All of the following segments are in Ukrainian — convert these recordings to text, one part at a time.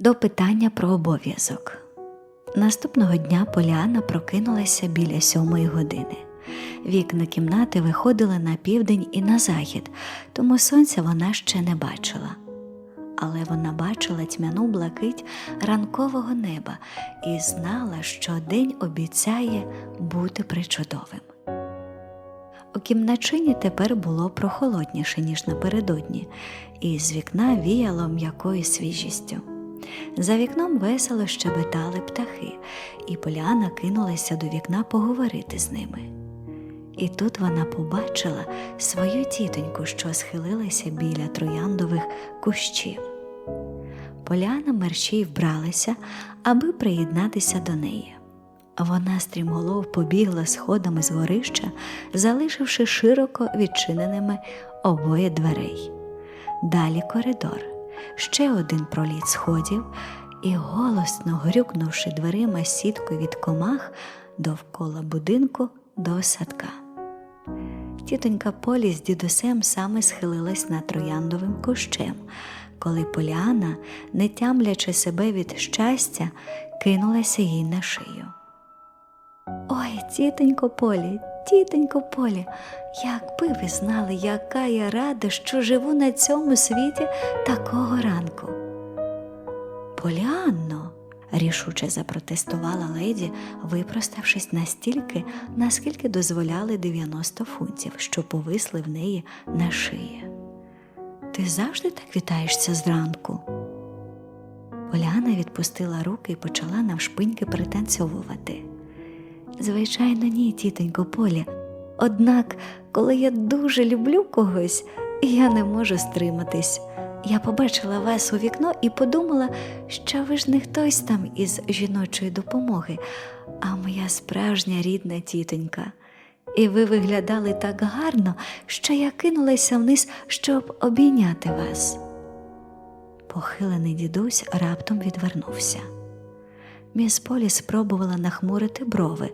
До питання про обов'язок. Наступного дня Поліана прокинулася біля сьомої години. Вікна кімнати виходили на південь і на захід, тому сонця вона ще не бачила. Але вона бачила тьмяну блакить ранкового неба і знала, що день обіцяє бути причудовим. У кімначині тепер було прохолодніше, ніж напередодні, і з вікна віяло м'якою свіжістю. За вікном весело щебетали птахи, і Поліана кинулася до вікна поговорити з ними. І тут вона побачила свою тітоньку, що схилилася біля трояндових кущів. Поляна мерщій вбралася, аби приєднатися до неї. Вона стрімголов побігла сходами з горища, залишивши широко відчиненими обоє дверей. Далі коридор, ще один проліт сходів, і голосно грюкнувши дверима сіткою від комах довкола будинку до садка. Тітонька Полі з дідусем саме схилилась над трояндовим кущем, коли Поліана, не тямлячи себе від щастя, кинулася їй на шию. Ой, тітонько Полі, тітонько Полі, якби ви знали, яка я рада, що живу на цьому світі такого ранку. Поліанно, рішуче запротестувала леді, випроставшись настільки, наскільки дозволяли 90 фунтів, що повисли в неї на шиї. Ти завжди так вітаєшся зранку? Поляна відпустила руки і почала навшпиньки пританцьовувати. Звичайно, ні, тітонько Полі. Однак, коли я дуже люблю когось, я не можу стриматись. Я побачила вас у вікно і подумала, що ви ж не хтось там із жіночої допомоги, а моя справжня рідна тітонька. І ви виглядали так гарно, що я кинулася вниз, щоб обійняти вас. Похилений дідусь раптом відвернувся. Міс Полі спробувала нахмурити брови,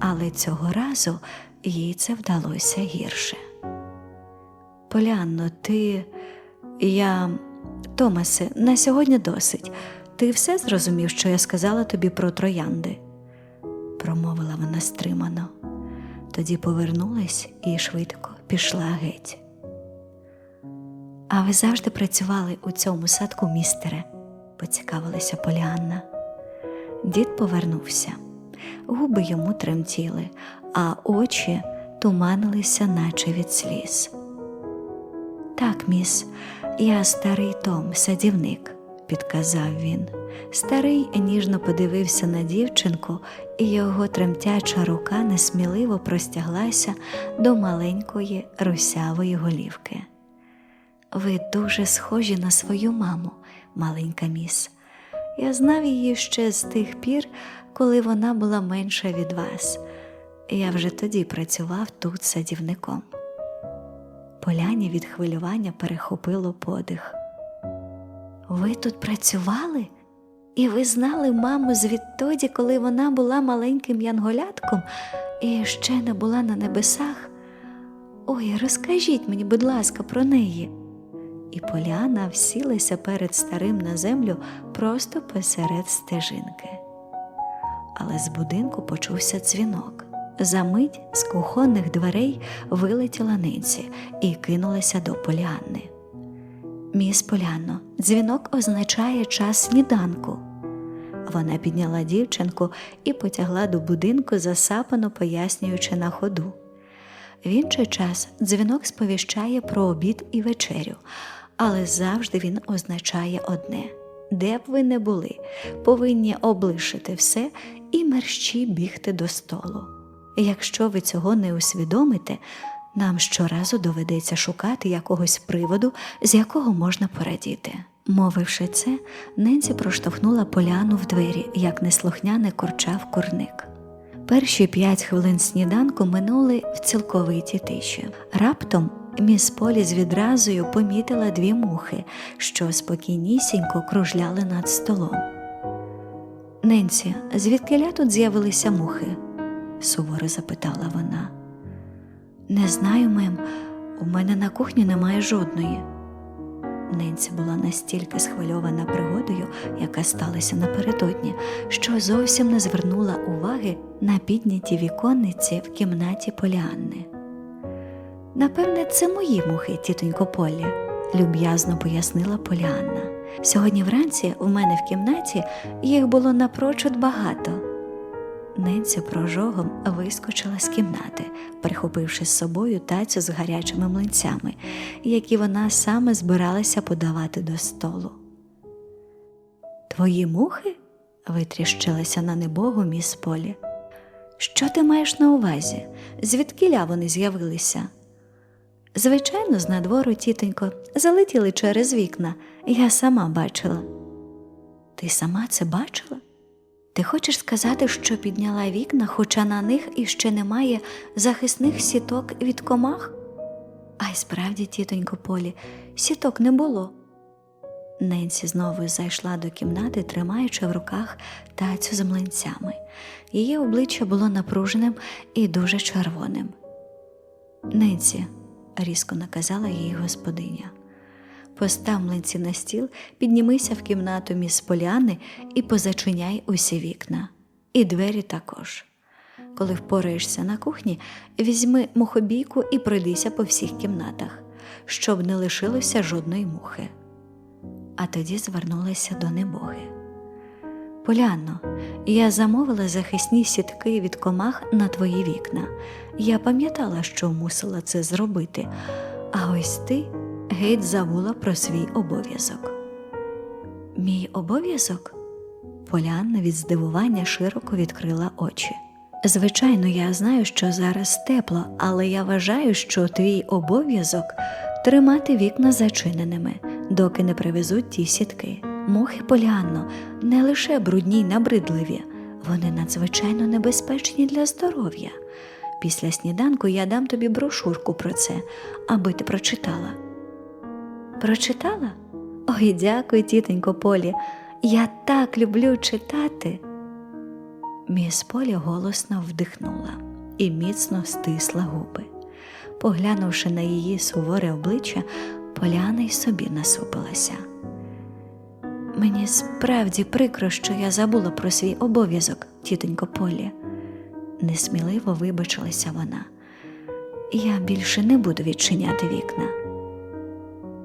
але цього разу їй це вдалося гірше. Полянно, ти. Я. Томасе, на сьогодні досить. Ти все зрозумів, що я сказала тобі про троянди? промовила вона стримано. Тоді повернулась і швидко пішла геть. А ви завжди працювали у цьому садку, містере, поцікавилася Поліанна. Дід повернувся. Губи йому тремтіли, а очі туманилися, наче від сліз. Так, міс, я старий Том, садівник, підказав він. Старий ніжно подивився на дівчинку, і його тремтяча рука несміливо простяглася до маленької русявої голівки. Ви дуже схожі на свою маму, маленька міс. Я знав її ще з тих пір, коли вона була менша від вас. Я вже тоді працював тут садівником. Поляні від хвилювання перехопило подих. Ви тут працювали? І ви знали маму звідтоді, коли вона була маленьким янголятком і ще не була на небесах? Ой, розкажіть мені, будь ласка, про неї. І Поляна всілася перед старим на землю просто посеред стежинки. Але з будинку почувся дзвінок. Замить з кухонних дверей вилетіла Нинці і кинулася до Поліанни. Міс Поляно, дзвінок означає час сніданку. Вона підняла дівчинку і потягла до будинку, засапано пояснюючи на ходу. В інший час дзвінок сповіщає про обід і вечерю, але завжди він означає одне де б ви не були, повинні облишити все і мерщі бігти до столу. Якщо ви цього не усвідомите, нам щоразу доведеться шукати якогось приводу, з якого можна порадіти. Мовивши це, Ненсі проштовхнула поляну в двері, як неслухняне корчав курник. Перші п'ять хвилин сніданку минули в цілковитій тиші. Раптом міс Полі з відразою помітила дві мухи, що спокійнісінько кружляли над столом. Ненсі, звідкиля тут з'явилися мухи? суворо запитала вона. Не знаю, мем, у мене на кухні немає жодної. Ненсі була настільки схвильована пригодою, яка сталася напередодні, що зовсім не звернула уваги на підняті віконниці в кімнаті Поліанни. Напевне, це мої мухи, тітонько Полі, люб'язно пояснила Поліанна. Сьогодні вранці в мене в кімнаті їх було напрочуд багато. Ненці прожогом вискочила з кімнати, прихопивши з собою тацю з гарячими млинцями, які вона саме збиралася подавати до столу. Твої мухи? витріщилася на небогу міс Полі. Що ти маєш на увазі? Звідкиля вони з'явилися? Звичайно, з надвору, тітонько, залетіли через вікна, я сама бачила. Ти сама це бачила? Ти хочеш сказати, що підняла вікна, хоча на них іще немає захисних сіток від комах? А й справді, тітонько Полі, сіток не було. Ненсі знову зайшла до кімнати, тримаючи в руках тацю з млинцями. Її обличчя було напруженим і дуже червоним. Ненсі, різко наказала їй господиня. Постав млинці на стіл, піднімися в кімнату міс Поліани і позачиняй усі вікна, і двері також. Коли впораєшся на кухні, візьми мухобійку і пройдися по всіх кімнатах, щоб не лишилося жодної мухи. А тоді звернулася до небоги. Полянно, я замовила захисні сітки від комах на твої вікна. Я пам'ятала, що мусила це зробити, а ось ти геть забула про свій обов'язок. Мій обов'язок? Полянна від здивування широко відкрила очі. Звичайно, я знаю, що зараз тепло, але я вважаю, що твій обов'язок тримати вікна зачиненими, доки не привезуть ті сітки. Мухи Поліанно не лише брудні й набридливі, вони надзвичайно небезпечні для здоров'я. Після сніданку я дам тобі брошурку про це, аби ти прочитала. Прочитала? Ой, дякую, тітонько Полі. Я так люблю читати. Міс Полі голосно вдихнула і міцно стисла губи. Поглянувши на її суворе обличчя, Поляна й собі насупилася. Мені справді прикро, що я забула про свій обов'язок, тітонько Полі. Несміливо вибачилася вона. Я більше не буду відчиняти вікна.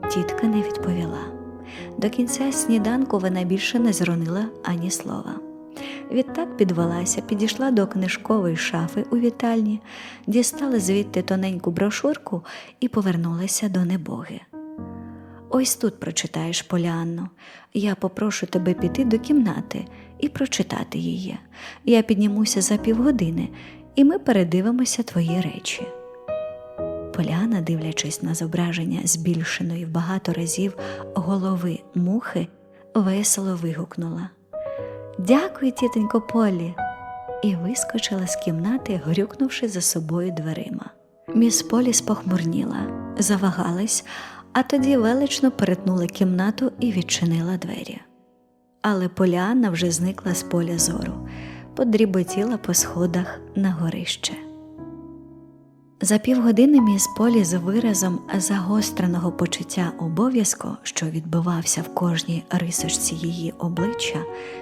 Тітка не відповіла. До кінця сніданку вона більше не зронила ані слова. Відтак підвелася, підійшла до книжкової шафи у вітальні, дістала звідти тоненьку брошурку і повернулася до небоги. Ось тут прочитаєш, Поліанно. Я попрошу тебе піти до кімнати і прочитати її. Я піднімуся за півгодини, і ми передивимося твої речі. Поляна, дивлячись на зображення збільшеної в багато разів голови мухи, весело вигукнула Дякую, тітонько Полі, і вискочила з кімнати, грюкнувши за собою дверима. Міс Полі спохмурніла, завагалась, а тоді велично перетнула кімнату і відчинила двері. Але Поліанна вже зникла з поля зору, подріботіла по сходах на горище. За півгодини міс Полі з виразом загостреного почуття обов'язку, що відбивався в кожній рисочці її обличчя,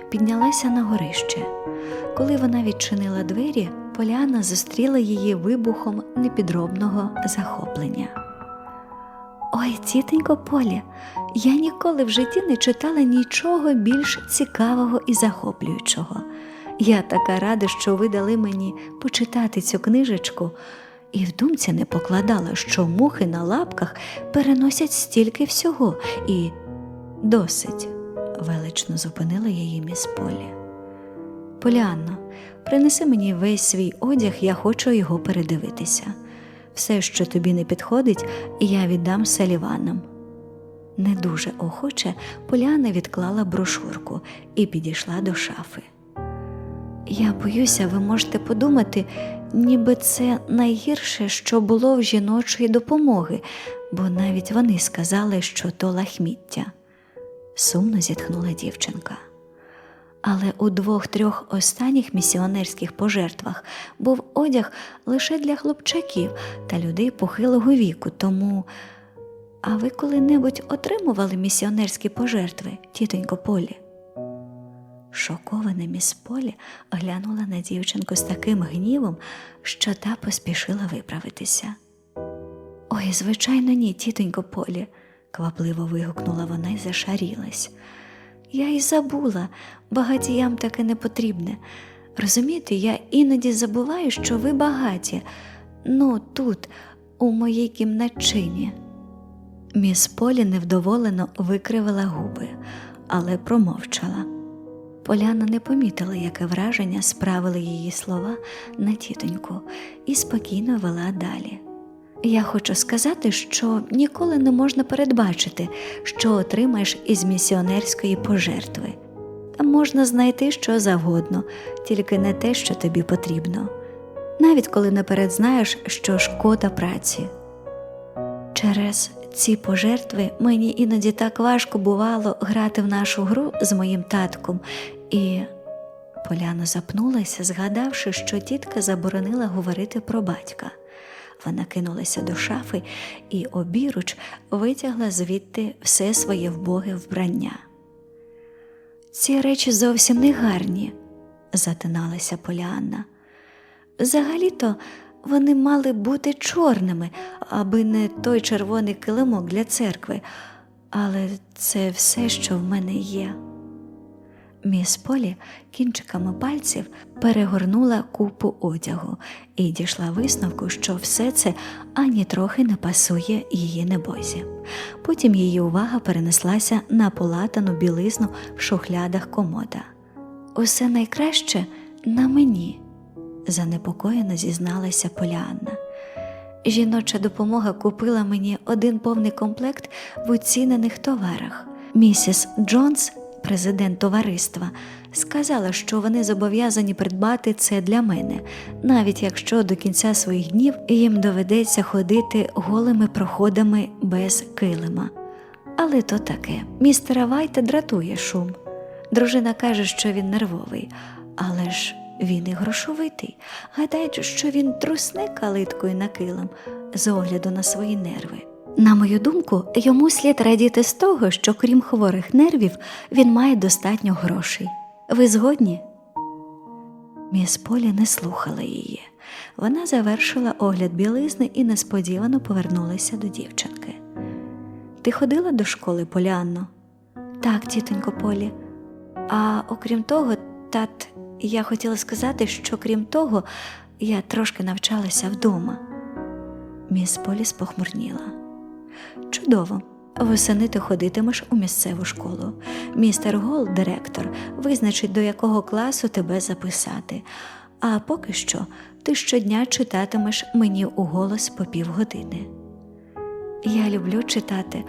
піднялася на горище. Коли вона відчинила двері, Поляна зустріла її вибухом непідробного захоплення. Ой, тітенько Полі, я ніколи в житті не читала нічого більш цікавого і захоплюючого. Я така рада, що ви дали мені почитати цю книжечку і в думці не покладала, що мухи на лапках переносять стільки всього і досить, велично зупинила її міс Полі. Поліанно, принеси мені весь свій одяг, я хочу його передивитися. Все, що тобі не підходить, я віддам селіванам. Не дуже охоче Поляна відклала брошурку і підійшла до шафи. Я боюся, ви можете подумати, ніби це найгірше, що було в жіночої допомоги, бо навіть вони сказали, що то лахміття. Сумно зітхнула дівчинка. Але у двох-трьох останніх місіонерських пожертвах був одяг лише для хлопчаків та людей похилого віку, тому. А ви коли-небудь отримували місіонерські пожертви, тітонько Полі? Шокована міс Полі глянула на дівчинку з таким гнівом, що та поспішила виправитися. Ой, звичайно, ні, тітонько Полі, квапливо вигукнула вона і зашарілась. Я й забула, багатіям таке не потрібне. Розумієте, я іноді забуваю, що ви багаті. Ну, тут, у моїй кімнатчині. Міс Полі невдоволено викривила губи, але промовчала. Поляна не помітила, яке враження справили її слова на тітоньку, і спокійно вела далі. Я хочу сказати, що ніколи не можна передбачити, що отримаєш із місіонерської пожертви. Там можна знайти що завгодно, тільки не те, що тобі потрібно, навіть коли наперед знаєш, що шкода праці. Через ці пожертви мені іноді так важко бувало грати в нашу гру з моїм татком, і Поляна запнулася, згадавши, що тітка заборонила говорити про батька. Вона кинулася до шафи і обіруч витягла звідти все своє вбоге вбрання. Ці речі зовсім не гарні, затиналася Поліанна. Взагалі-то вони мали бути чорними, аби не той червоний килимок для церкви, але це все, що в мене є. Міс Полі кінчиками пальців перегорнула купу одягу і дійшла висновку, що все це ані трохи не пасує її небозі. Потім її увага перенеслася на полатану білизну в шухлядах комода. Усе найкраще на мені, занепокоєно зізналася Поліанна. Жіноча допомога купила мені один повний комплект в оцінених товарах. Місіс Джонс, президент товариства, сказала, що вони зобов'язані придбати це для мене, навіть якщо до кінця своїх днів їм доведеться ходити голими проходами без килима. Але то таке, містера Вайта дратує шум. Дружина каже, що він нервовий, але ж він і грошовитий. Гадають, що він трусне калиткою на килим з огляду на свої нерви. На мою думку, йому слід радіти з того, що крім хворих нервів, він має достатньо грошей. Ви згодні? Міс Полі не слухала її. Вона завершила огляд білизни і несподівано повернулася до дівчинки. Ти ходила до школи, Поліанно? Так, тітонько Полі. А окрім того, тат, я хотіла сказати, що крім того, я трошки навчалася вдома. Міс Полі спохмурніла. Чудово. Восени ти ходитимеш у місцеву школу. Містер Гол, директор, визначить, до якого класу тебе записати. А поки що ти щодня читатимеш мені у голос по півгодини. Я люблю читати,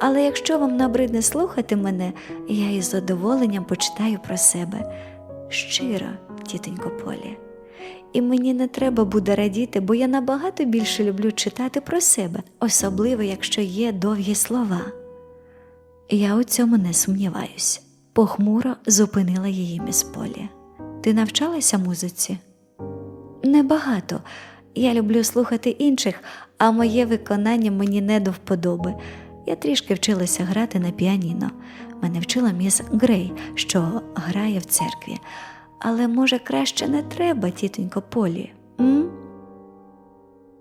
але якщо вам набридне слухати мене, я із задоволенням почитаю про себе. Щиро, тітонько Полі. І мені не треба буде радіти, бо я набагато більше люблю читати про себе, особливо якщо є довгі слова. Я у цьому не сумніваюсь. Похмуро зупинила її міс Полі. Ти навчалася музиці? Небагато. Я люблю слухати інших, а моє виконання мені не до вподоби. Я трішки вчилася грати на піаніно. Мене вчила міс Грей, що грає в церкві. Але, може, краще не треба, тітонько Полі. М?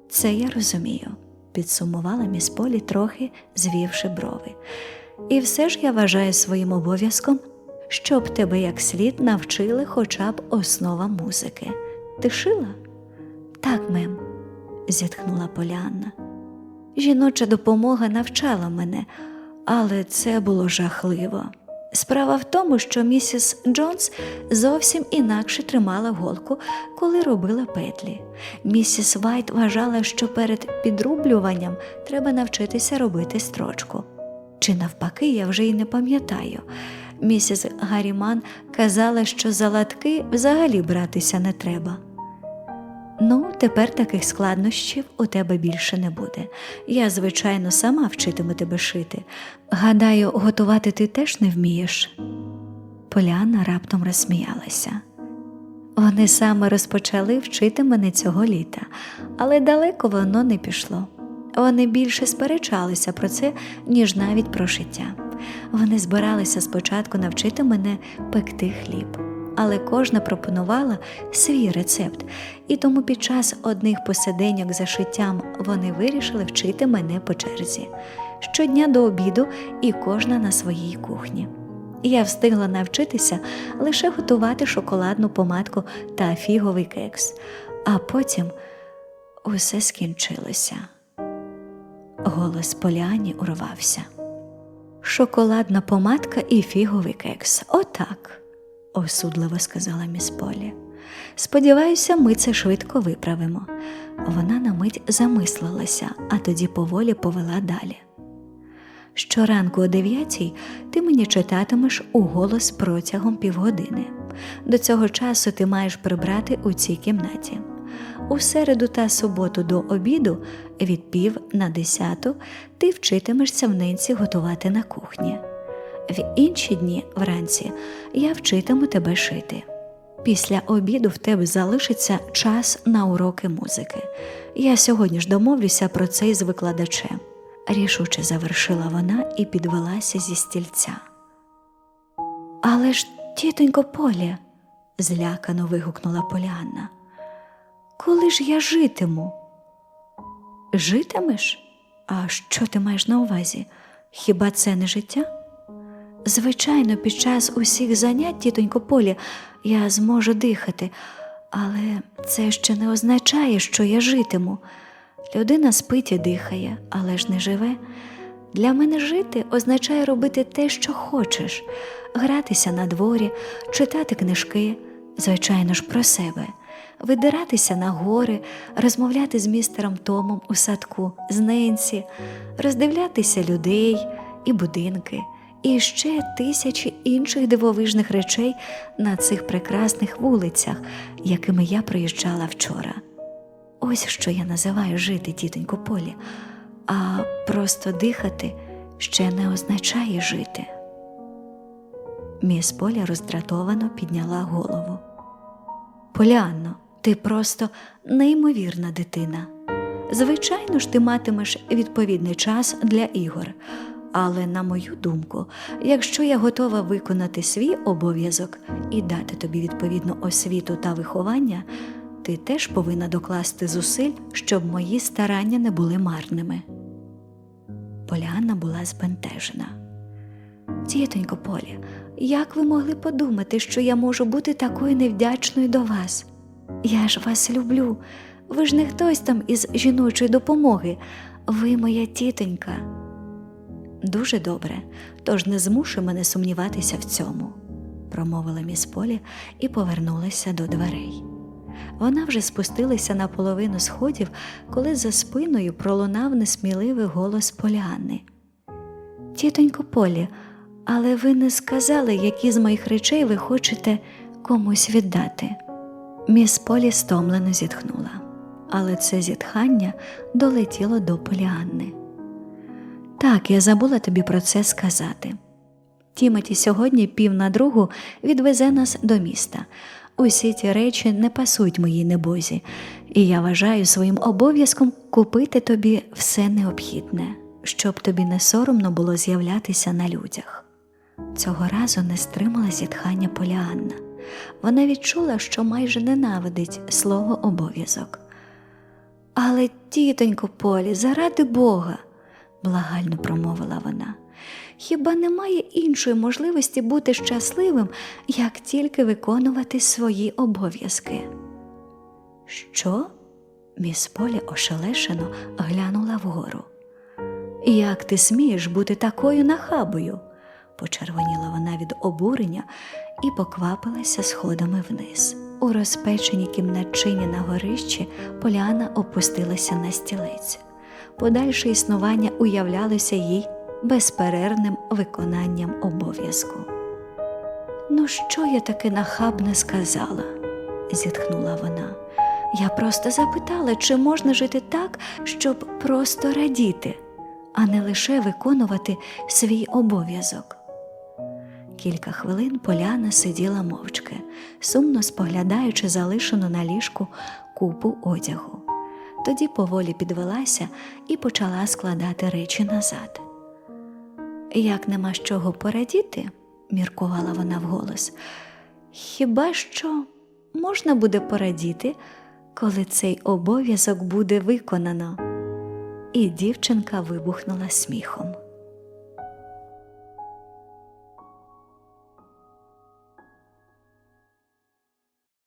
Це я розумію, підсумувала міс Полі, трохи звівши брови. І все ж я вважаю своїм обов'язком, щоб тебе як слід навчили хоча б основа музики. Ти шила? Так, мем, зітхнула Поліанна. Жіноча допомога навчала мене, але це було жахливо. Справа в тому, що місіс Джонс зовсім інакше тримала голку, коли робила петлі. Місіс Вайт вважала, що перед підрублюванням треба навчитися робити строчку. Чи навпаки, я вже й не пам'ятаю. Місіс Гаріман казала, що за латки взагалі братися не треба. Ну, тепер таких складнощів у тебе більше не буде. Я, звичайно, сама вчитиму тебе шити. Гадаю, готувати ти теж не вмієш. Поляна раптом розсміялася. Вони саме розпочали вчити мене цього літа, але далеко воно не пішло. Вони більше сперечалися про це, ніж навіть про шиття. Вони збиралися спочатку навчити мене пекти хліб, але кожна пропонувала свій рецепт, і тому під час одних посиденьок за шиттям вони вирішили вчити мене по черзі. Щодня до обіду і кожна на своїй кухні. Я встигла навчитися лише готувати шоколадну помадку та фіговий кекс, а потім усе скінчилося. Голос Поліані урвався. Шоколадна помадка і фіговий кекс. Отак, осудливо сказала міс Полі. Сподіваюся, ми це швидко виправимо. Вона на мить замислилася, а тоді поволі повела далі. Щоранку о дев'ятій ти мені читатимеш у голос протягом півгодини. До цього часу ти маєш прибрати у цій кімнаті. У середу та суботу до обіду від пів на десяту ти вчитимешся в ненці готувати на кухні. В інші дні вранці я вчитиму тебе шити. Після обіду в тебе залишиться час на уроки музики. Я сьогодні ж домовлюся про це із викладачем. Рішуче завершила вона і підвелася зі стільця. Але ж, тітонько Полі, злякано вигукнула Поліанна. Коли ж я житиму? Житимеш? А що ти маєш на увазі? Хіба це не життя? Звичайно, під час усіх занять, тітонько Полі, я зможу дихати, але це ще не означає, що я житиму. Людина спить і дихає, але ж не живе. Для мене жити означає робити те, що хочеш, гратися на дворі, читати книжки, звичайно ж, про себе, видиратися на гори, розмовляти з містером Томом у садку, з Ненсі, роздивлятися людей і будинки, і ще тисячі інших дивовижних речей на цих прекрасних вулицях, якими я проїжджала вчора. Ось що я називаю жити, тітонько Полі, а просто дихати ще не означає жити. Міс Поля роздратовано підняла голову. Поліанно, ти просто неймовірна дитина. Звичайно ж, ти матимеш відповідний час для ігор, але, на мою думку, якщо я готова виконати свій обов'язок і дати тобі відповідну освіту та виховання, ти теж повинна докласти зусиль, щоб мої старання не були марними. Поліанна була збентежена. Тітонько Полі, як ви могли подумати, що я можу бути такою невдячною до вас? Я ж вас люблю. Ви ж не хтось там із жіночої допомоги. Ви моя тітонька. Дуже добре, тож не змушуй мене сумніватися в цьому, промовила міс Полі і повернулася до дверей. Вона вже спустилася на половину сходів, коли за спиною пролунав несміливий голос Поліанни. Тітонько Полі, але ви не сказали, які з моїх речей ви хочете комусь віддати. Міс Полі стомлено зітхнула, але це зітхання долетіло до Поліанни. Так, я забула тобі про це сказати. Тімоті сьогодні пів на другу відвезе нас до міста. Усі ті речі не пасують моїй небозі, і я вважаю своїм обов'язком купити тобі все необхідне, щоб тобі не соромно було з'являтися на людях. Цього разу не стримала зітхання Поліанна. Вона відчула, що майже ненавидить слово обов'язок. Але, тітонько Полі, заради Бога, благально промовила вона. Хіба немає іншої можливості бути щасливим, як тільки виконувати свої обов'язки? Що? Міс Полі ошелешено глянула вгору. Як ти смієш бути такою нахабою? почервоніла вона від обурення і поквапилася сходами вниз. У розпеченій кімнатчині на горищі Поляна опустилася на стілець. Подальше існування уявлялося їй безперервним виконанням обов'язку. Ну, що я таке нахабне сказала? зітхнула вона. Я просто запитала, чи можна жити так, щоб просто радіти, а не лише виконувати свій обов'язок. Кілька хвилин Поляна сиділа мовчки, сумно споглядаючи залишену на ліжку купу одягу. Тоді поволі підвелася і почала складати речі назад. Як нема з чого порадіти, міркувала вона вголос, хіба що можна буде порадіти, коли цей обов'язок буде виконано. І дівчинка вибухнула сміхом.